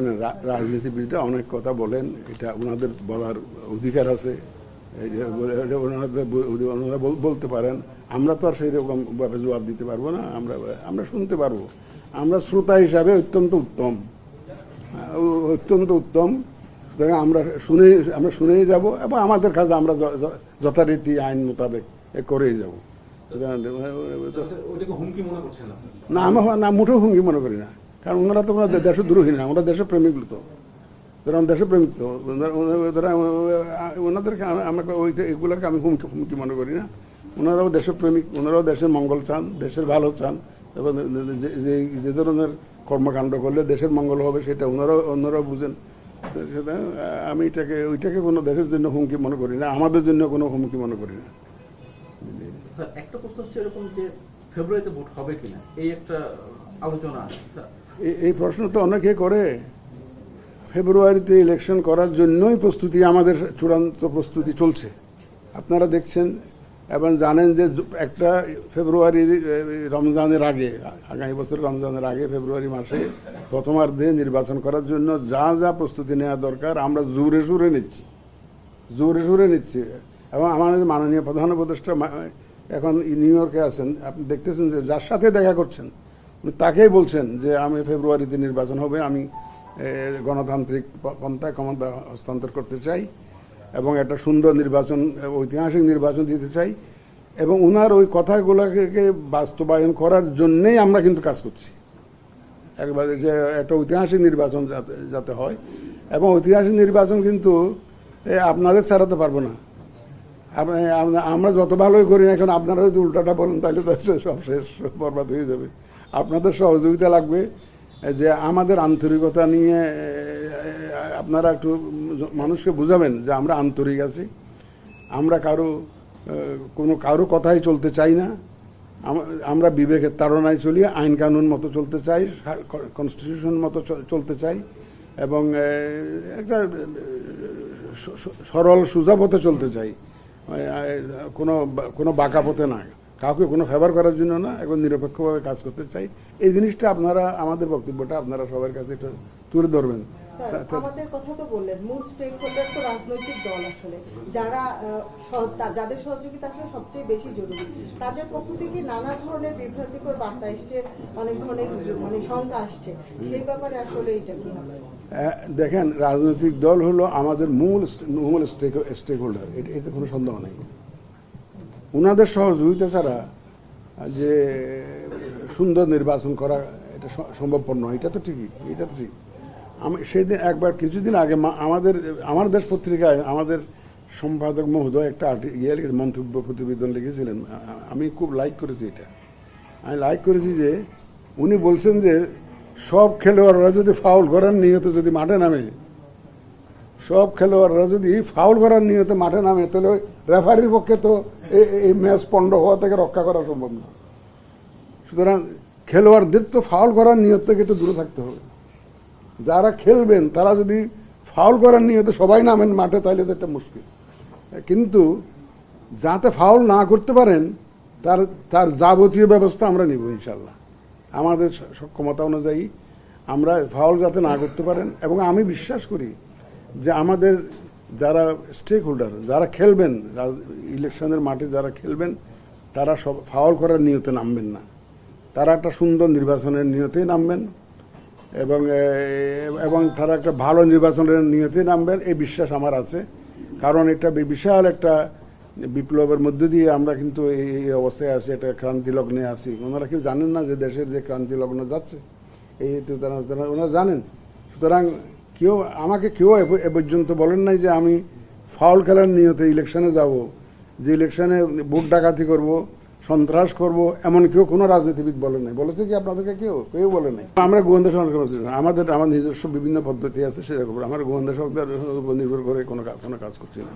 রাজনীতিবিদরা অনেক কথা বলেন এটা ওনাদের বলার অধিকার আছে ওনারা বলতে পারেন। আমরা তো আর সেই রকম ভাবে জবাব দিতে পারব না আমরা আমরা শুনতে পারব। আমরা শ্রোতা হিসাবে অত্যন্ত উত্তম। অত্যন্ত উত্তম। সুতরাং আমরা শুনে আমরা শুনেই যাব এবং আমাদের কাছে আমরা যথারীতি আইন মোতাবেক এ করেই যাব। করছেন না? স্যার না মোটেও হুঙ্গি মনে করি না। কারণ ওনারা তো ওনাদের দেশদ্রোহী না ওনারা তো। ধরুন দেশপ্রেমিক তো ওনারা- ওনারা- ধরুন, ওনাদেরকে আমাকে ওই এগুলোকে আমি হুমকি হুমকি মনে করি না। ওনারাও দেশের প্রেমিক ওনারাও দেশের মঙ্গল চান দেশের ভালো চান। এবং যে- যে ধরনের কর্মকাণ্ড করলে দেশের মঙ্গল হবে সেটা ওনারাও ওনারাও বুঝেন। সেটা আমি এটাকে ওইটাকে কোনো দেশের জন্য হুমকি মনে করি না আমাদের জন্য কোনো হুমকি মনে করি না। একটা প্রশ্ন হচ্ছে এরকম যে ফেব্রুয়ারিতে ভোট হবে কিনা? এই একটা আলোচনা আছে। এই- প্রশ্ন তো অনেকে করে। ফেব্রুয়ারিতে ইলেকশন করার জন্যই প্রস্তুতি, আমাদের চূড়ান্ত প্রস্তুতি চলছে। আপনারা দেখছেন এবং জানেন যে একটা ফেব্রুয়ারি রমজানের আগে, আগামী বছর রমজানের আগে, ফেব্রুয়ারি মাসে প্রথমার্ধে নির্বাচন করার জন্য যা যা প্রস্তুতি নেওয়া দরকার, আমরা জোরে সোরে নিচ্ছি। জোরে সোরে নিচ্ছি। এবং আমাদের মাননীয় প্রধান উপদেষ্টা এখন নিউ ইয়র্কে আছেন। আপনি দেখতেছেন যে যার সাথে দেখা করছেন তাকেই বলছেন যে আমি ফেব্রুয়ারিতে নির্বাচন হবে, আমি গণতান্ত্রিক পন্থায় ক্ষমতা হস্তান্তর করতে চাই এবং একটা সুন্দর নির্বাচন, ঐতিহাসিক নির্বাচন দিতে চাই এবং ওনার ওই কথাগুলোকে বাস্তবায়ন করার জন্যেই আমরা কিন্তু কাজ করছি। একবারে যে একটা ঐতিহাসিক নির্বাচন যাতে যাতে হয় এবং ঐতিহাসিক নির্বাচন কিন্তু আপনাদের ছাড়াতে পারব না। আমরা যত ভালোই করি না এখন আপনারা যদি উল্টাটা বলেন, তাহলে তো সব শেষ বরবাদ হয়ে যাবে। আপনাদের সহযোগিতা লাগবে যে আমাদের আন্তরিকতা নিয়ে আপনারা একটু মানুষকে বুঝাবেন যে আমরা আন্তরিক আছি। আমরা কারও কোনো কারও কথাই চলতে চাই না। আমরা বিবেকের তাড়নায় চলি, আইন কানুন মতো চলতে চাই কনস্টিটিউশন মতো চলতে চাই এবং একটা সরল সোজা পথে চলতে চাই। কোনো কোনো বাঁকা পথে না। কাউকে কোনো ফেভার করার জন্য না এখন নিরপেক্ষভাবে কাজ করতে চাই। এই জিনিসটা আপনারা আমাদের বক্তব্যটা আপনারা সবার কাছে একটু তুলে ধরবেন। আমাদের কথা তো বললেন মূল স্টেক হোল্ডার তো রাজনৈতিক দল আসলে। যারা যাদের সহযোগিতা আসলে সবচেয়ে বেশি জরুরি। তাদের পক্ষ থেকে নানা ধরনের বিভ্রান্তিকর বার্তা এসছে অনেক ধরনের মানে শঙ্কা আসছে। সেই ব্যাপারে আসলে এটা কি দেখেন রাজনৈতিক দল হলো আমাদের মূল মূল স্টেক স্টেক হোল্ডার এতে কোনো সন্দেহ নেই। ওনাদের সহযোগিতা ছাড়া যে সুন্দর নির্বাচন করা এটা সম্ভবপর নয়, এটা তো ঠিকই, এটা তো ঠিক। আমি সেদিন একবার কিছুদিন আগে আমাদের, আমার দেশ পত্রিকায় আমাদের সম্পাদক মহোদয় একটা ইয়ে লিখে- মন্তব্য প্রতিবেদন লিখেছিলেন। আমি খুব লাইক করেছি এটা। আমি লাইক করেছি যে উনি বলছেন যে সব খেলোয়াড়রা যদি ফাউল করেন, নিহত যদি মাঠে নামে সব খেলোয়াড়রা যদি ফাউল করার নিয়তে মাঠে নামে, তাহলে রেফারির পক্ষে তো এই ম্যাচ পণ্ড হওয়া থেকে রক্ষা করা সম্ভব না। সুতরাং খেলোয়াড়দের তো ফাউল করার নিয়ত থেকে একটু দূরে থাকতে হবে। যারা খেলবেন, তারা যদি ফাউল করার নিয়তে সবাই নামেন মাঠে, তাহলে তো একটা মুশকিল। কিন্তু যাতে ফাউল না করতে পারেন, তার তার যাবতীয় ব্যবস্থা আমরা নিব ইনশাল্লাহ আমাদের সক্ষমতা অনুযায়ী আমরা ফাউল যাতে না করতে পারেন, এবং আমি বিশ্বাস করি যে আমাদের যারা স্টেক হোল্ডার যারা খেলবেন ইলেকশনের মাঠে যারা খেলবেন, তারা সব ফাউল করার নিয়তে নামবেন না। তারা একটা সুন্দর নির্বাচনের নিয়তেই নামবেন এবং এবং তারা একটা ভালো নির্বাচনের নিয়তে নামবেন, এই বিশ্বাস আমার আছে। কারণ এটা বিশাল একটা বিপ্লবের মধ্য দিয়ে আমরা কিন্তু এই অবস্থায় আছি, একটা ক্রান্তি লগ্নে আছি। ওনারা কেউ জানেন না যে দেশের যে ক্রান্তি লগ্ন যাচ্ছে? এই তো ওনারা জানেন। সুতরাং কেউ, আমাকে কেউ এ পর্যন্ত বলেন নাই যে আমি ফাউল খেলার নিয়তে ইলেকশনে যাব, যে ইলেকশনে ভোট ডাকাতি করব, সন্ত্রাস করব, এমন কেউ কোনো রাজনীতিবিদ বলেন নাই। বলেছে কি আপনাদেরকে কেউ? কেউ বলে নাই। আমরা গোয়েন্দা না। আমাদের আমার নিজস্ব বিভিন্ন পদ্ধতি আছে সেরকম আমার গোয়েন্দা সংস্কার উপর নির্ভর করে কোনো কোনো কাজ করছি না।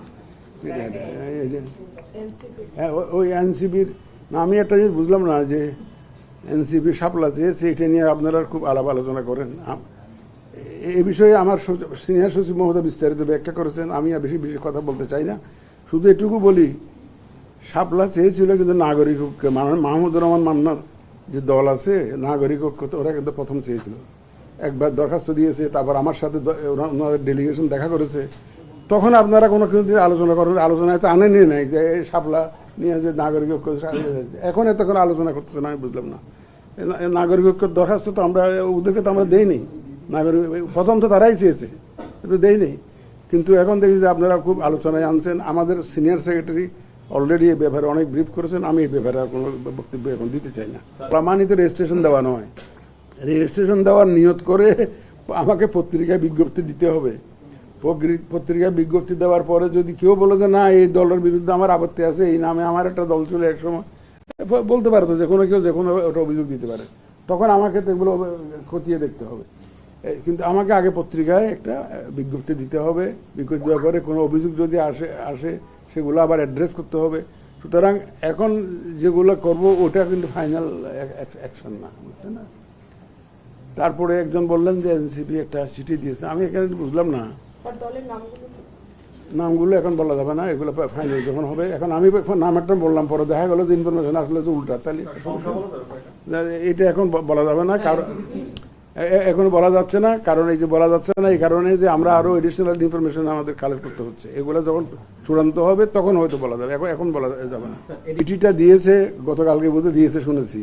হ্যাঁ ওই- এনসিপির, না, আমি একটা জিনিস বুঝলাম না যে এনসিপি সাপলা চেয়েছে, এটা নিয়ে আপনারা খুব আলাপ আলোচনা করেন। এ- বিষয়ে আমার সিনিয়র সচিব মহোদয় বিস্তারিত ব্যাখ্যা করেছেন। আমি আর বেশি বেশি কথা বলতে চাই না। শুধু এটুকু বলি, শাপলা চেয়েছিল কিন্তু নাগরিক ঐক্য মাহমুদুর রহমান মান্নার যে দল আছে, নাগরিক ঐক্য ওরা কিন্তু প্রথম চেয়েছিল। একবার দরখাস্ত দিয়েছে, তারপর আমার সাথে ওনাদের ডেলিগেশন দেখা করেছে। তখন আপনারা কোনো কিছু আলোচনা করেন, আলোচনায় তো আনেনি নাই যে শাপলা নিয়ে যে নাগরিক ঐক্য এখন এত কোনো আলোচনা করতেছে না আমি বুঝলাম না। নাগরিক ঐক্যের দরখাস্ত তো আমরা, ওদেরকে তো আমরা দেইনি। নাগরিক প্রথম তো তারাই চেয়েছে, কিন্তু দেইনি কিন্তু এখন দেখি যে আপনারা খুব আলোচনায় আনছেন। আমাদের সিনিয়র সেক্রেটারি অলরেডি এই ব্যাপারে অনেক ব্রিফ করেছেন। আমি এই ব্যাপারে কোনো বক্তব্য এখন দিতে চাই না। প্রমাণিত রেজিস্ট্রেশন দেওয়া নয়। রেজিস্ট্রেশন দেওয়ার নিয়ত করে আমাকে পত্রিকায় বিজ্ঞপ্তি দিতে হবে। পত্রিকায় বিজ্ঞপ্তি দেওয়ার পরে যদি কেউ বলে যে না, এই দলের বিরুদ্ধে আমার আপত্তি আছে, এই নামে আমার একটা দল ছিল এক সময় বলতে পারতো যে কোনো কেউ যে কোনো ওটা অভিযোগ দিতে পারে। তখন আমাকে তো এগুলো খতিয়ে দেখতে হবে। কিন্তু আমাকে আগে পত্রিকায় একটা বিজ্ঞপ্তি দিতে হবে। বিজ্ঞপ্তি দেওয়ার পরে কোনো অভিযোগ যদি আসে আসে সেগুলো আবার অ্যাড্রেস করতে হবে। সুতরাং এখন যেগুলো করব ওটা কিন্তু ফাইনাল অ্যাকশন না বুঝছেন না? তারপরে একজন বললেন যে এনসিপি একটা চিঠি দিয়েছে। আমি এখানে বুঝলাম না। নামগুলো এখন বলা যাবে না এগুলো ফাইনাল যখন হবে। এখন আমি এখন নাম একটা বললাম পরে দেখা গেলো যে ইনফরমেশন আসলে যে উল্টা। তাহলে এটা এখন বলা যাবে না কারণ এখন বলা যাচ্ছে না কারণ এই যে বলা যাচ্ছে না এই কারণে যে আমরা আরও এডিশনাল ইনফরমেশন আমাদের কালেক্ট করতে হচ্ছে। এগুলো যখন চূড়ান্ত হবে তখন হয়তো বলা যাবে। এখন এখন বলা যাবে না। চিঠিটা দিয়েছে গতকালকে বোধহয় দিয়েছে শুনেছি।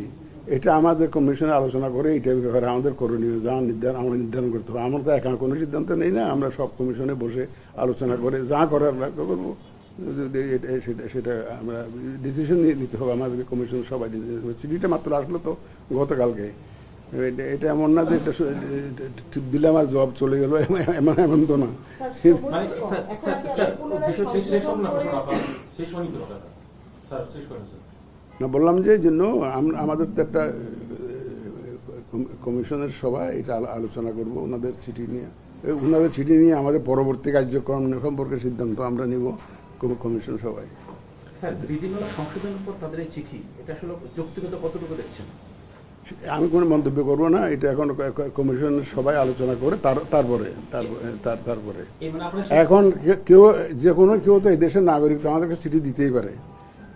এটা আমাদের কমিশনে আলোচনা করে এইটা ব্যাপারে আমাদের করণীয় যা নির্ধারণ আমরা নির্ধারণ করতে হবে। আমরা তো একা কোনো সিদ্ধান্ত নেই না আমরা সব কমিশনে বসে আলোচনা করে যা করার লাগবে করব। সেটা সেটা আমরা ডিসিশন নিতে হবে আমাদের কমিশন সবাই ডিসিশন চিঠিটা মাত্র আসলো তো গতকালকে। এটা- এটা এমন না যে এটা দিলাম আর জব চলে গেল এমন এমন তো না। মানে, না বললাম যে এই জন্য আমাদের তো একটা কমিশনের সভায় এটা আলোচনা করব ওনাদের চিঠি নিয়ে। ওনাদের চিঠি নিয়ে আমাদের পরবর্তী কার্যক্রম সম্পর্কে সিদ্ধান্ত আমরা নিব কম- কমিশন সভায়। স্যার বিভিন্ন সংশোধনের পর তাদের এই চিঠি এটা আসলে যৌক্তিকতা কতটুকু দেখছেন? আমি কোনো মন্তব্য করব না, এটা এখন ক- ক- কমিশনের সবাই আলোচনা করে তারপরে তারপরে। এখন কেউ, যে কোনো কেউ তো এই দেশের নাগরিক, তো আমাদেরকে চিঠি দিতেই পারে।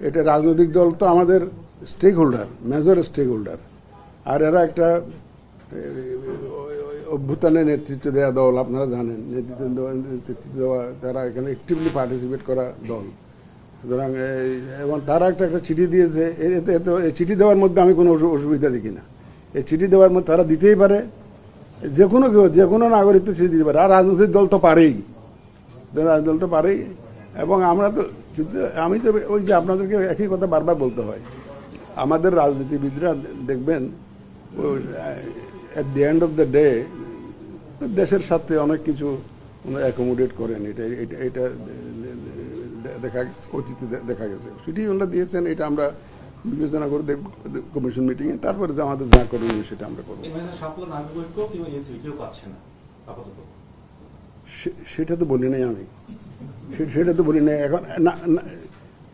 এটা রাজনৈতিক দল তো আমাদের stakeholder major stakeholder আর এরা একটা অভ্যুত্থানে নেতৃত্ব দেওয়া দল, আপনারা জানেন, নেতৃত্ব দেওয়া তারা এখানে অ্যাক্টিভলি পার্টিসিপেট করা দল। সুতরাং এবং তারা একটা একটা চিঠি দিয়েছে। এতে এতে চিঠি দেওয়ার মধ্যে আমি কোনো অসু- অসুবিধা দেখি না। এই চিঠি দেওয়ার মধ্যে তারা দিতেই পারে। যে কোনো কেউ যে কোনো নাগরিক তো চিঠি দিতে পারে। আর রাজনৈতিক দল তো পারেই। রাজনৈতিক দল তো পারেই। এবং আমরা তো কিন্তু আমি তো ওই যে আপনাদেরকে একই কথা বারবার বলতে হয়। আমাদের রাজনীতিবিদরা দেখবেন at the end of the day দেশের সাথে অনেক কিছু অ্যাকোমোডেট করেন। এটা এটা এটা দেখা গেছে অতীতে দেখা গেছে। সেটি ওনারা দিয়েছেন এটা আমরা বিবেচনা করে দেখব কমিশন মিটিংয়ে তারপরে যে আমাদের যা করণীয় সেটা আমরা করব। সেটা তো বলি নাই আমি। সেটা তো বলি নাই। এখন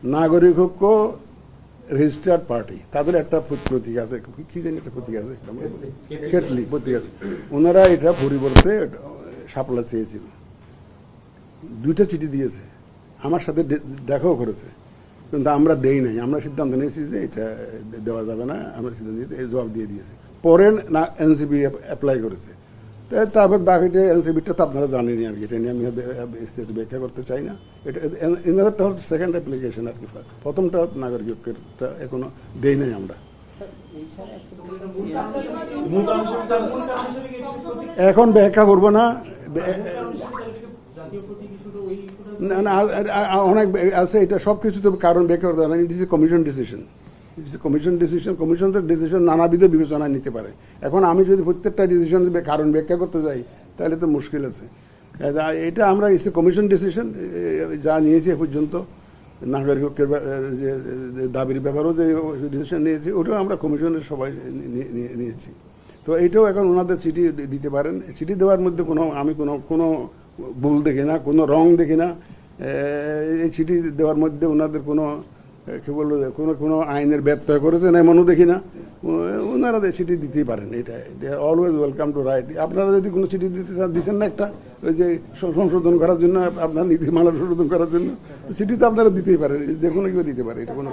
নাগরিক ঐক্য রেজিস্টার্ড পার্টি তাদের একটা প্র- প্রতীক আছে। কি- জানি একটা প্রতীক আছে। কেটলি। প্রতীক আছে। ওনারা এটা পরিবর্তে সাপলা চেয়েছিল। দুইটা চিঠি দিয়েছে। আমার সাথে দেখাও করেছে। কিন্তু আমরা দেই নাই। আমরা সিদ্ধান্ত নিয়েছি যে এটা দেওয়া যাবে না। আমরা সিদ্ধান্ত নিয়ে এই জবাব দিয়ে দিয়েছে। পরে না এনসিবি অ্যাপ্লাই করেছে। তারপর বাকিটা এনসিবিটা তো আপনারা জানেনি আর কি। এটা নিয়ে আমি বিস্তারিত ব্যাখ্যা করতে চাই না। এটা হচ্ছে সেকেন্ড অ্যাপ্লিকেশন আর কি প্রথমটা নাগরিক ঐক্যেরটা এখনও দেই নাই আমরা। এখন ব্যাখ্যা করব না বে- কারণ হিসেবে তাহলে কি জাতীয় প্রতীক শুধু ওই না না আ- আ- আ- অনেক আছে, এটা সব কিছু তো কারণ ব্যাখ্যা করতে it is a commission decision commission decision commission তো ডিসিশন নানাবিধ বিবেচনায় নিতে পারে। এখন আমি যদি প্রত্যেকটা ডিসিশন কারণ ব্যাখ্যা করতে যাই, তাহলে তো মুশকিল আছে। এটা- আমরা ইস কমিশন ডিসিশন যা নিয়েছি এ পর্যন্ত, নাগরিক যে দাবির ব্যাপারেও যে ডিসিশন নিয়েছি, ওটাও আমরা কমিশনের সবাই নিয়েছি। তো এইটাও এখন ওনাদের চিঠি দিতে পারেন। চিঠি দেওয়ার মধ্যে কোনো, আমি কোনো কোনো ভুল দেখি না, কোনো রং দেখি না এই চিঠি দেওয়ার মধ্যে ওনাদের কোনো কি বলব, কোনো কোনো আইনের ব্যত্যয় করেছেন এমনও দেখি না। ওনারা চিঠি দিতেই পারেন এটা they are always welcome to write আপনারা যদি কোনো চিঠি দিতে চান দিচ্ছেন না একটা, ওই যে সংশোধন করার জন্য, আপনার নীতিমালা সংশোধন করার জন্য, তো চিঠি তো আপনারা দিতেই পারেন, যে কোনো কেউ দিতে পারে, এটা কোনো